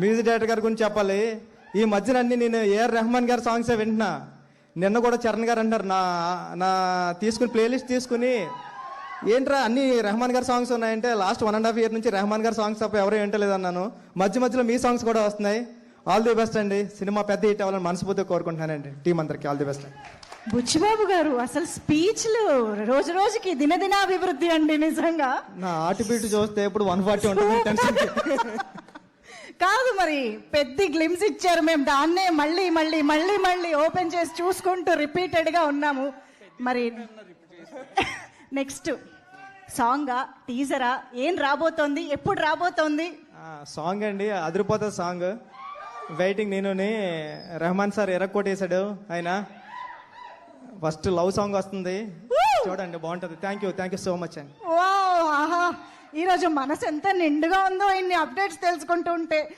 Music director గారి గురించి చెప్పాలి. ఈ మధ్యన అన్ని నేను ఏఆర్ రెహమాన్ గారి సాంగ్సే వింటున్నా. నిన్న కూడా చరణ్ గారు అంటారు నా నా తీసుకుని ప్లేలిస్ట్ తీసుకుని. ఏంట్రా అన్ని రెహమాన్ గారి సాంగ్స్ ఉన్నాయంటే last one and half year నుంచి రెహమాన్ గారి సాంగ్స్ తప్ప ఎవరు వింటలేదు అన్నాను మధ్య మధ్యలో మీ సాంగ్స్ కూడా వస్తున్నాయి. ఆల్ ది బెస్ట్ అండి. సినిమా పెద్ద హిట్ అవ్వాలని మనస్ఫూర్తిగా కోరుకుంటున్నానండి. టీం అందరికి ఆల్ ది బెస్ట్ బుచ్చిబాబు గారు అసలు స్పీచ్లు రోజు రోజుకి దినదినాభివృద్ధి అండి నిజంగా. నా ఆటి బీట్ చూస్తే ఇప్పుడు వన్ ఫార్టీ ఉంటుంది మరి పెద్ద గ్లిమ్స్ ఇచ్చారు మేము. దాన్నే మళ్ళీ మళ్ళీ మళ్ళీ మళ్ళీ ఓపెన్ చేసి చూసుకుంటూ రిపీటెడ్గా ఉన్నాము. మరి నెక్స్ట్ సాంగా టీజరా ఏం రాబోతోంది? ఎప్పుడు రాబోతోంది? సాంగ్ అండి అదిరిపోతుంది సాంగ్ వెయిటింగ్ నేను రెహమాన్ సార్ ఎరక్కొట్టేశాడు ఆయన ఫస్ట్ లవ్ సాంగ్ వస్తుంది. చూడండి బాగుంటుంది. Thank you thank you so much అండి. ఓ ఆహా. ఈరోజు మనసు ఎంత నిండుగా ఉందో ఇన్ని అప్డేట్స్ తెలుసుకుంటూ ఉంటే.